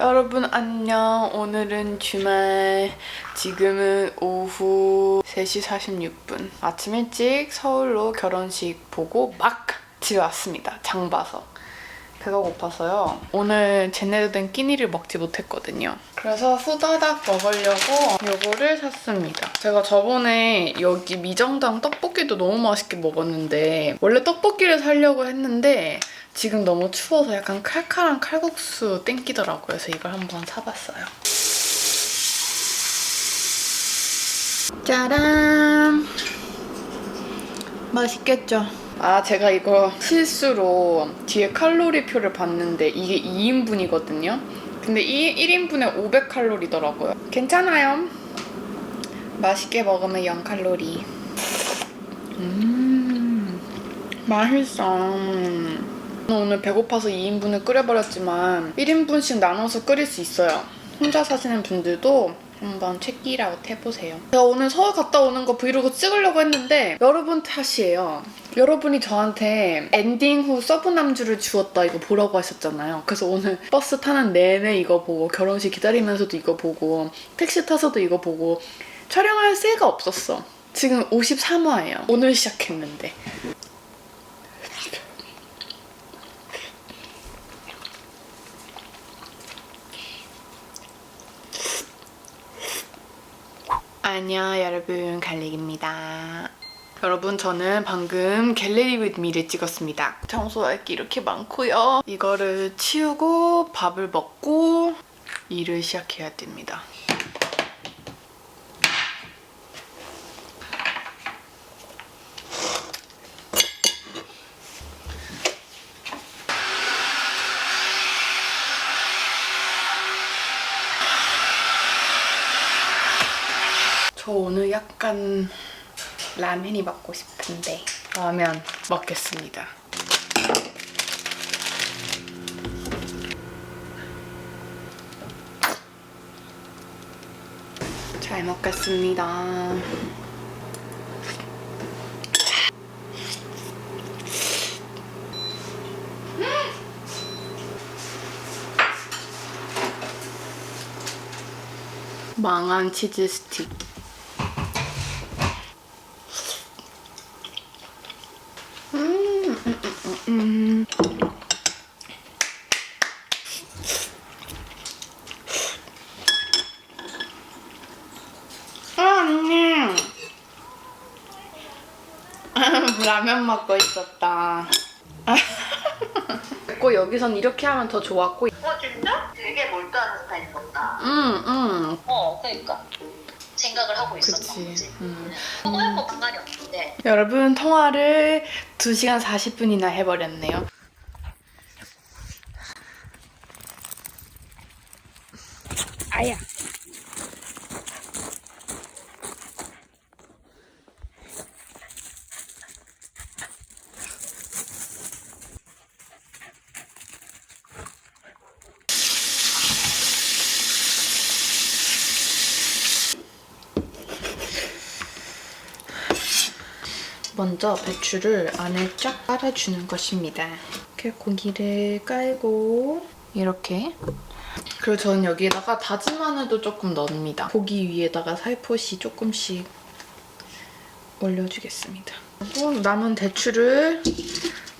여러분 안녕. 오늘은 주말. 지금은 오후 3시 46분. 아침 일찍 서울로 결혼식 보고 막 집에 왔습니다. 장 봐서. 배가 고파서요. 오늘 제대로 된 끼니를 먹지 못했거든요. 그래서 후다닥 먹으려고 요거를 샀습니다. 제가 저번에 여기 미정당 떡볶이도 너무 맛있게 먹었는데 원래 떡볶이를 사려고 했는데 지금 너무 추워서 약간 칼칼한 칼국수 땡기더라고요. 그래서 이걸 한번 사봤어요. 짜란! 맛있겠죠? 아, 제가 이거 실수로 뒤에 칼로리표를 봤는데 이게 2인분이거든요? 근데 이 1인분에 500칼로리더라고요. 괜찮아요. 맛있게 먹으면 0칼로리. 음, 맛있어. 저는 오늘 배고파서 2인분을 끓여버렸지만 1인분씩 나눠서 끓일 수 있어요. 혼자 사시는 분들도 한번 체키라웃 해보세요. 제가 오늘 서울 갔다 오는 거 브이로그 찍으려고 했는데 여러분 탓이에요. 여러분이 저한테 엔딩 후 서브 남주를 주었다 이거 보라고 하셨잖아요. 그래서 오늘 버스 타는 내내 이거 보고 결혼식 기다리면서도 이거 보고 택시 타서도 이거 보고 촬영할 새가 없었어. 지금 53화예요. 오늘 시작했는데. 안녕 여러분 갈릭입니다. 여러분 저는 방금 with me를 찍었습니다. 청소할 게 이렇게 많고요. 이거를 치우고 밥을 먹고 일을 시작해야 됩니다. 저 오늘 약간 라면이 먹고 싶은데 라면 먹겠습니다. 잘 먹겠습니다. 망한 치즈 스틱. 음. 아, 언니. 라면 먹고 있었다. 꼭 여기선 이렇게 하면 더 좋았고. 어 진짜? 되게 몰두하는 스타일인 것다. 응, 응. 어, 그러니까 생각을 하고 있었던 그치. 거지. 음. 뭐 상관이 없는데. 여러분, 통화를 2시간 40분이나 해버렸네요. 아야. 먼저 배추를 안에 쫙 깔아주는 것입니다. 이렇게 고기를 깔고 이렇게 그리고 저는 여기에다가 다진 마늘도 조금 넣습니다. 고기 위에다가 살포시 조금씩 올려주겠습니다. 그리고 남은 대추를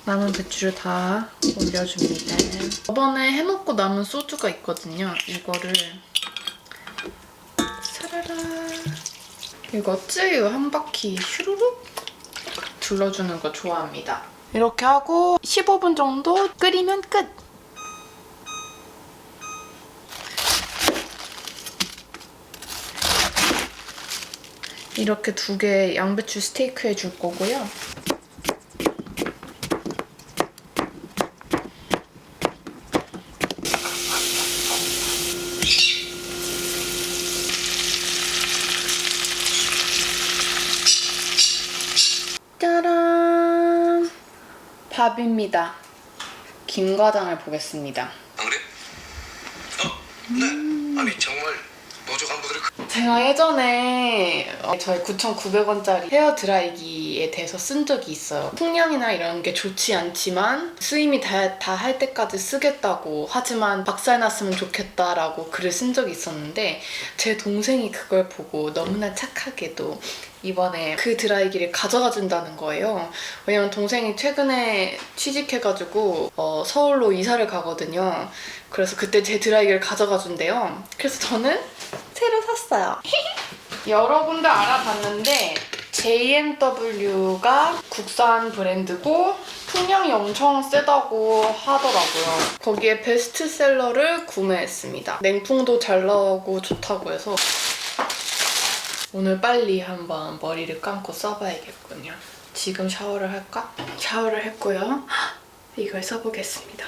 남은 배추를 다 올려줍니다. 저번에 해먹고 남은 소주가 있거든요. 이거를 사라라 이거 쯔유 한 바퀴 슈루룩 둘러주는 거 좋아합니다. 이렇게 하고 15분 정도 끓이면 끝! 이렇게 두 개 양배추 스테이크 해줄 거고요. 짜란! 밥입니다. 김 과장을 보겠습니다. 안 그래? 어? 네. 아니 그- 제가 예전에 어, 저희 9,900원짜리 헤어 드라이기에 대해서 쓴 적이 있어요. 풍량이나 이런 게 좋지 않지만 쓰임이 다 할 때까지 쓰겠다고 하지만 박살났으면 좋겠다라고 글을 쓴 적이 있었는데 제 동생이 그걸 보고 너무나 착하게도 이번에 그 드라이기를 가져가 준다는 거예요. 왜냐면 동생이 최근에 취직해가지고 어, 서울로 이사를 가거든요. 그래서 그때 제 드라이기를 가져가 준대요. 그래서 저는 새로 샀어요. 여러 군데 알아봤는데 JMW가 국산 브랜드고 풍량이 엄청 세다고 하더라고요. 거기에 베스트셀러를 구매했습니다. 냉풍도 잘 나오고 좋다고 해서 오늘 빨리 한번 머리를 감고 써봐야겠군요. 지금 샤워를 할까? 샤워를 했고요. 이걸 써보겠습니다.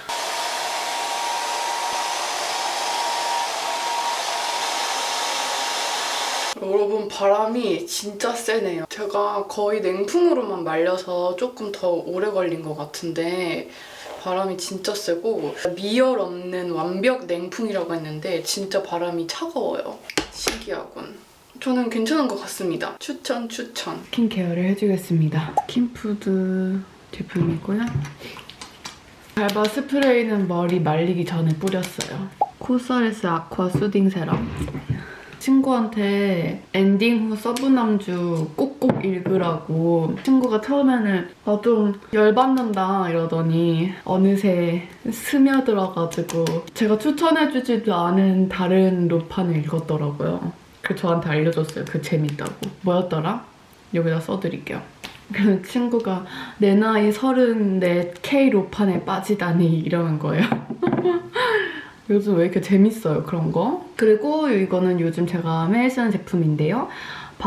여러분 바람이 진짜 세네요. 제가 거의 냉풍으로만 말려서 조금 더 오래 걸린 것 같은데 바람이 진짜 세고 미열 없는 완벽 냉풍이라고 했는데 진짜 바람이 차가워요. 신기하군. 저는 괜찮은 것 같습니다. 추천 추천. 스킨케어를 해주겠습니다. 스킨푸드 제품이고요. 발바 스프레이는 머리 말리기 전에 뿌렸어요. 코스알스 아쿠아 수딩 세럼. 친구한테 엔딩 후 서브남주 꼭꼭 읽으라고 친구가 처음에는 아 좀 열받는다 이러더니 어느새 스며들어가지고 제가 추천해주지도 않은 다른 로판을 읽었더라고요. 그래서 저한테 알려줬어요. 그 재밌다고. 뭐였더라? 여기다 써드릴게요. 그 친구가 내 나이 34 K 로판에 빠지다니 이러는 거예요. 요즘 왜 이렇게 재밌어요, 그런 거? 그리고 이거는 요즘 제가 매일 쓰는 제품인데요.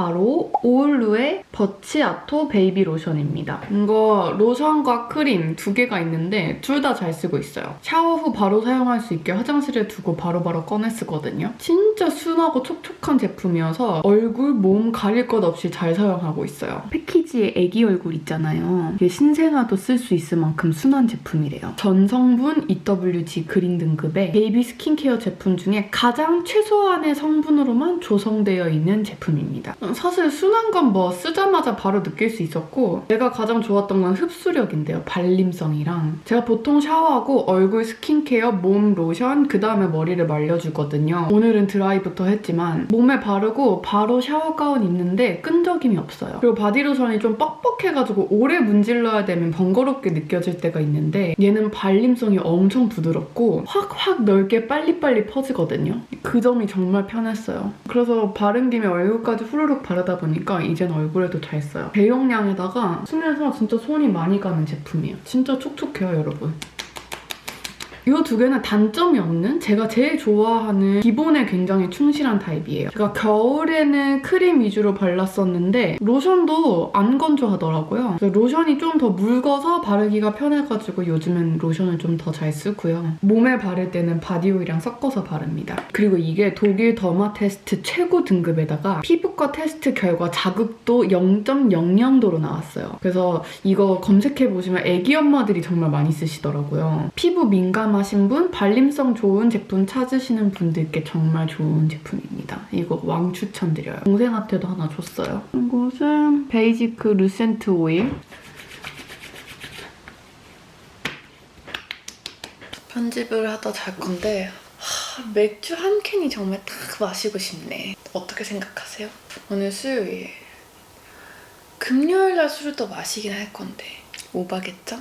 바로 오울루의 버치아토 베이비 로션입니다. 이거 로션과 크림 두 개가 있는데 둘 다 잘 쓰고 있어요. 샤워 후 바로 사용할 수 있게 화장실에 두고 바로 바로 꺼내 쓰거든요. 진짜 순하고 촉촉한 제품이어서 얼굴, 몸 가릴 것 없이 잘 사용하고 있어요. 패키지에 애기 얼굴 있잖아요. 이게 신생아도 쓸 수 있을 만큼 순한 제품이래요. 전 성분 EWG 그린 등급의 베이비 스킨케어 제품 중에 가장 최소한의 성분으로만 조성되어 있는 제품입니다. 사실 순한 건 뭐 쓰자마자 바로 느낄 수 있었고 내가 가장 좋았던 건 흡수력인데요. 발림성이랑 제가 보통 샤워하고 얼굴 스킨케어, 몸 로션, 그 다음에 머리를 말려주거든요. 오늘은 드라이부터 했지만 몸에 바르고 바로 샤워 가운 입는데 끈적임이 없어요. 그리고 바디로션이 좀 뻑뻑해가지고 오래 문질러야 되면 번거롭게 느껴질 때가 있는데 얘는 발림성이 엄청 부드럽고 확확 넓게 빨리빨리 퍼지거든요. 그 점이 정말 편했어요. 그래서 바른 김에 얼굴까지 후루룩 바르다 보니까 이젠 얼굴에도 잘 써요. 대용량에다가 순해서 진짜 손이 많이 가는 제품이에요. 진짜 촉촉해요, 여러분. 이 두 개는 단점이 없는 제가 제일 좋아하는 기본에 굉장히 충실한 타입이에요. 제가 겨울에는 크림 위주로 발랐었는데 로션도 안 건조하더라고요. 로션이 좀 더 묽어서 바르기가 편해가지고 요즘은 로션을 좀 더 잘 쓰고요. 몸에 바를 때는 바디오일이랑 섞어서 바릅니다. 그리고 이게 독일 더마 테스트 최고 등급에다가 피부과 테스트 결과 자극도 0.00도로 나왔어요. 그래서 이거 검색해보시면 애기 엄마들이 정말 많이 쓰시더라고요. 피부 민감 하신 분, 발림성 좋은 제품 찾으시는 분들께 정말 좋은 제품입니다. 이거 왕 추천드려요. 동생한테도 하나 줬어요. 이것은 베이지크 루센트 오일. 편집을 하다 잘 건데 하, 맥주 한 캔이 정말 딱 마시고 싶네. 어떻게 생각하세요? 오늘 수요일. 금요일 날 술을 또 마시긴 할 건데 오바겠죠?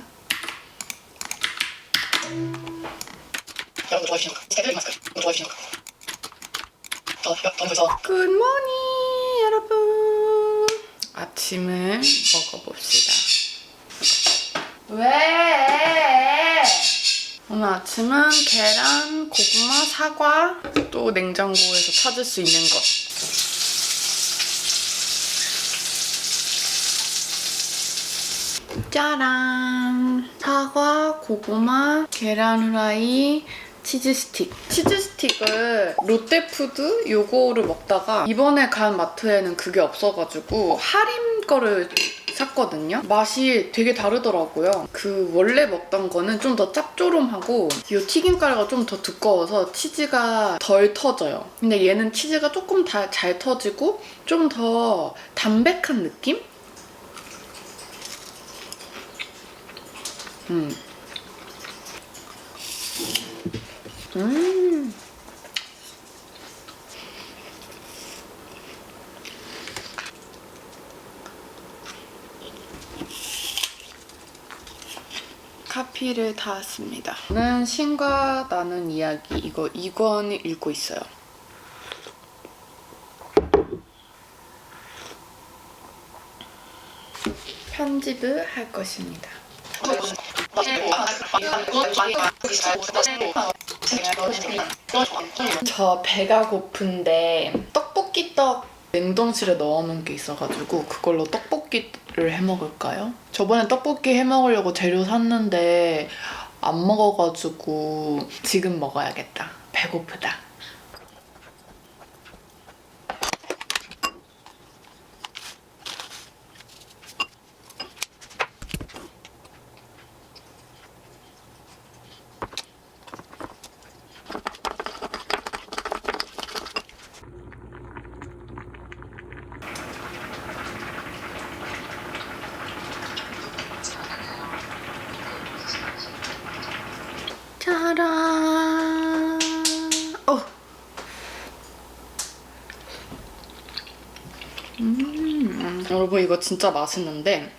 여러분 좋아해주시는 거 제대로 이마스크 너무 좋아해주시는 거 더, 더 벌써 굿모닝 여러분. 아침을 먹어봅시다. 왜? 오늘 아침은 계란, 고구마, 사과 또 냉장고에서 찾을 수 있는 것. 짜란 사과, 고구마, 계란 후라이 치즈 스틱. 치즈 스틱을 롯데푸드 요거를 먹다가 이번에 간 마트에는 그게 없어가지고 할인 거를 샀거든요. 맛이 되게 다르더라고요. 그 원래 먹던 거는 좀 더 짭조름하고 이 튀김가루가 좀 더 두꺼워서 치즈가 덜 터져요. 근데 얘는 치즈가 조금 다, 잘 터지고 좀 더 담백한 느낌? 음. 음. 카피를 다 왔습니다. 저는 신과 나눈 이야기 이거 2권 읽고 있어요. 편집을 할 것입니다. 저 배가 고픈데 떡볶이 떡 냉동실에 넣어놓은 게 있어가지고 그걸로 떡볶이를 해 먹을까요? 저번에 떡볶이 해 먹으려고 재료 샀는데 안 먹어가지고 지금 먹어야겠다. 배고프다. 짜란. 어. 음, 여러분 이거 진짜 맛있는데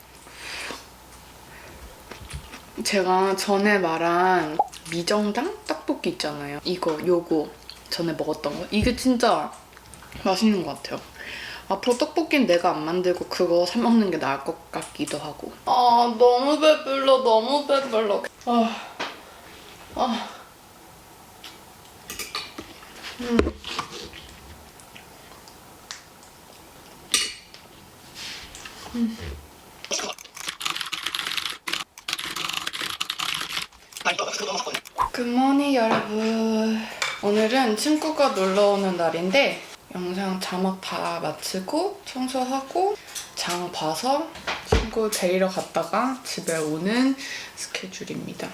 제가 전에 말한 미정당 떡볶이 있잖아요. 이거 요거 전에 먹었던 거 이게 진짜 맛있는 것 같아요. 앞으로 떡볶이는 내가 안 만들고 그거 사 먹는 게 나을 것 같기도 하고. 아 너무 배불러 너무 배불러. 아. 아. 음. 굿모닝 여러분. 오늘은 친구가 놀러 오는 날인데 영상 자막 다 마치고 청소하고 장 봐서 친구 데리러 갔다가 집에 오는 스케줄입니다.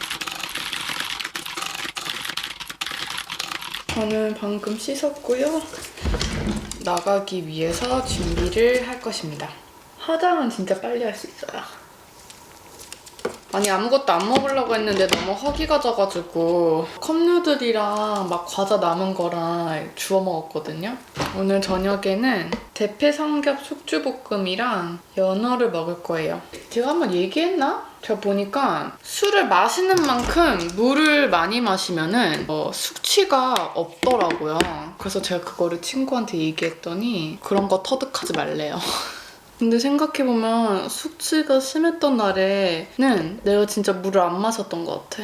저는 방금 씻었고요. 나가기 위해서 준비를 할 것입니다. 화장은 진짜 빨리 할 수 있어요. 아니 아무것도 안 먹으려고 했는데 너무 허기가 져가지고 컵누들이랑 막 과자 남은 거랑 주워 먹었거든요. 오늘 저녁에는 대패 삼겹 숙주볶음이랑 연어를 먹을 거예요. 제가 한번 얘기했나? 제가 보니까 술을 마시는 만큼 물을 많이 마시면은 어, 숙취가 없더라고요. 그래서 제가 그거를 친구한테 얘기했더니 그런 거 터득하지 말래요. 근데 생각해보면 숙취가 심했던 날에는 내가 진짜 물을 안 마셨던 것 같아.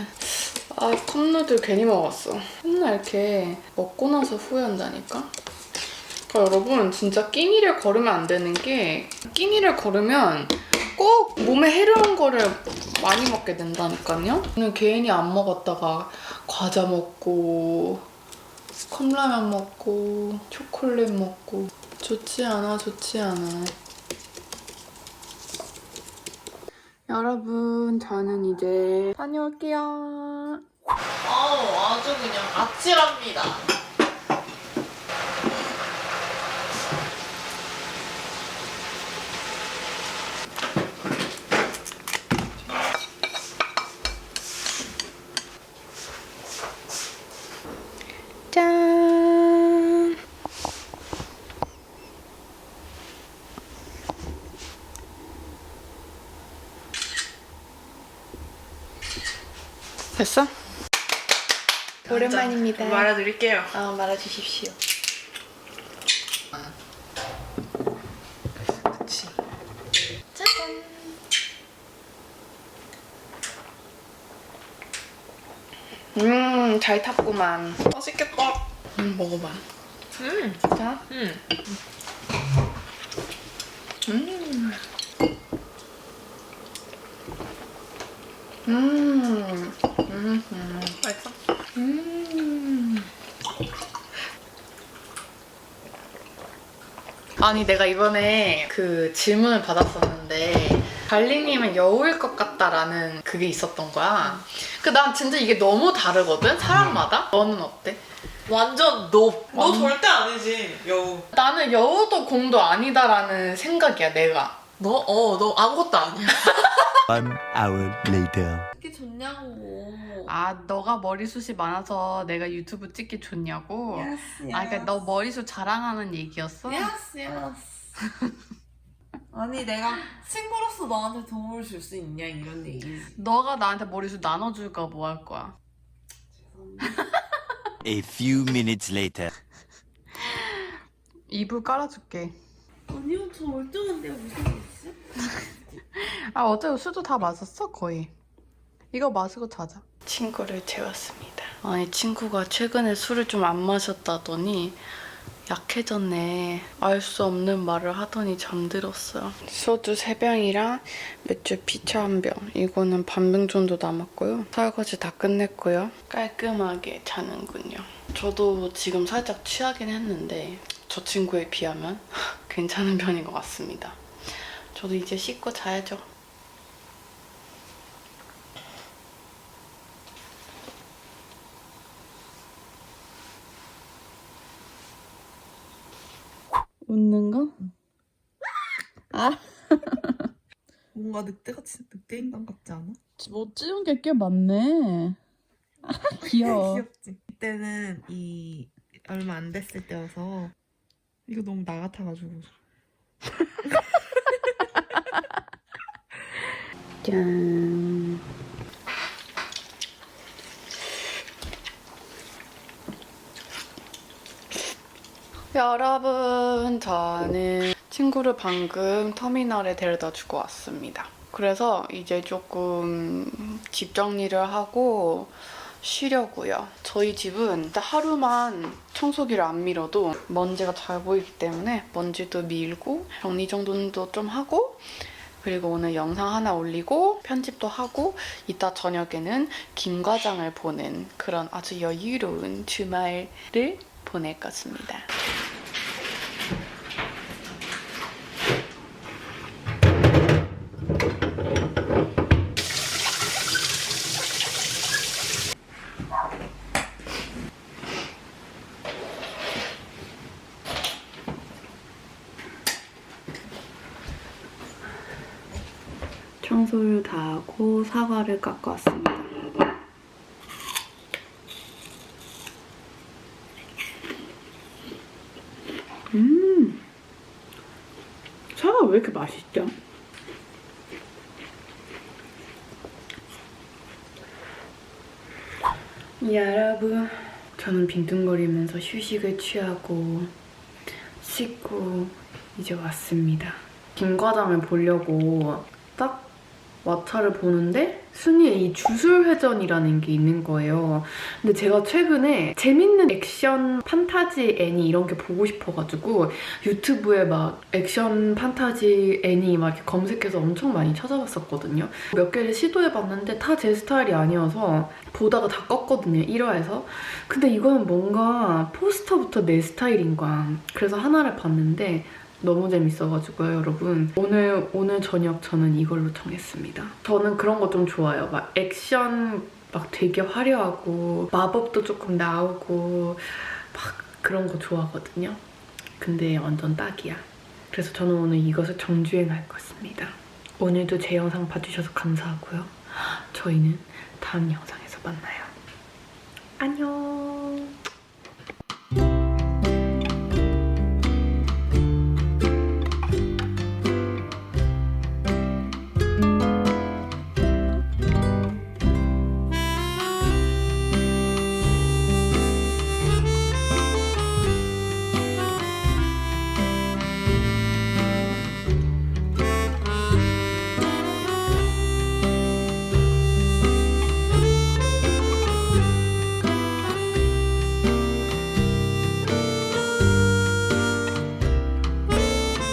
아, 컵누들 괜히 먹었어. 맨날 이렇게 먹고 나서 후회한다니까? 그러니까 여러분, 진짜 끼니를 걸으면 안 되는 게 끼니를 걸으면 꼭 몸에 해로운 거를 많이 먹게 된다니까요? 저는 괜히 안 먹었다가 과자 먹고 컵라면 먹고 초콜릿 먹고 좋지 않아, 좋지 않아. 여러분, 저는 이제 다녀올게요. 아우 아주 그냥 아찔합니다. 됐어? 오랜만입니다. 말해드릴게요. 아, 말아주십시오. 그치. 짜잔! 음, 잘 탔구만. 맛있겠다. 음, 먹어봐. 음. 자. 음. 음. 음. 음. 맛있어? 음. 아니 내가 이번에 그 질문을 받았었는데 달리님은 여우일 것 같다라는 그게 있었던 거야. 그 난 진짜 이게 너무 다르거든 사람마다. 너는 어때? 완전 너. 너 완- 절대 아니지, 여우. 나는 여우도 공도 아니다라는 생각이야 내가. 너? 어, 너 아무것도 아니야. One hour later. 아 너가 머리숱이 많아서 내가 유튜브 찍기 좋냐고. 예스, 아 그러니까 너 머리숱 자랑하는 얘기였어? 예스, 예스. 아니, 내가 친구로서 너한테 도움을 줄 수 있냐, 이런 얘기. 너가 나한테 머리숱 나눠줄까 뭐 할 거야? A few minutes later. 이불 깔아줄게. 아니요, 저 멀쩡한데요, 무슨 일 있어? 아 어제 술도 다 마셨어 거의. 이거 마시고 자자. 친구를 재웠습니다. 아니 친구가 최근에 술을 좀 안 마셨다더니 약해졌네. 알 수 없는 말을 하더니 잠들었어요. 소주 3병이랑 맥주 피처 1병. 이거는 반병 정도 남았고요. 설거지 다 끝냈고요. 깔끔하게 자는군요. 저도 지금 살짝 취하긴 했는데 저 친구에 비하면 괜찮은 편인 것 같습니다. 저도 이제 씻고 자야죠. 웃는 거? 뭔가 늑대같이 늑대 인간 같지 않아? 뭐 찌운 게꽤 많네. 아, 귀여워. 귀엽지? 이때는 이 얼마 안 됐을 때여서 이거 너무 나 같아가지고 짠. 여러분, 저는 친구를 방금 터미널에 데려다 주고 왔습니다. 그래서 이제 조금 집 정리를 하고 쉬려고요. 저희 집은 하루만 청소기를 안 밀어도 먼지가 잘 보이기 때문에 먼지도 밀고 정리 정돈도 좀 하고 그리고 오늘 영상 하나 올리고 편집도 하고 이따 저녁에는 김 과장을 보는 그런 아주 여유로운 주말을 보낼 것입니다. 청소를 다 하고 사과를 깎았습니다. 음, 사과 왜 이렇게 맛있죠? 여러분, 저는 빈둥거리면서 휴식을 취하고 씻고 이제 왔습니다. 김과장을 보려고 딱 왓챠를 보는데 순위에 이 주술회전이라는 게 있는 거예요. 근데 제가 최근에 재밌는 액션 판타지 애니 이런 게 보고 싶어가지고 유튜브에 막 액션 판타지 애니 막 이렇게 검색해서 엄청 많이 찾아봤었거든요. 몇 개를 시도해봤는데 다 제 스타일이 아니어서 보다가 다 껐거든요, 1화에서. 근데 이거는 뭔가 포스터부터 내 스타일인 거야. 그래서 하나를 봤는데 너무 재밌어가지고요, 여러분. 오늘, 오늘 저녁 저는 이걸로 정했습니다. 저는 그런 거 좀 좋아요. 막 액션 막 되게 화려하고, 마법도 조금 나오고, 막 그런 거 좋아하거든요. 근데 완전 딱이야. 그래서 저는 오늘 이것을 정주행할 것입니다. 오늘도 제 영상 봐주셔서 감사하고요. 저희는 다음 영상에서 만나요. 안녕.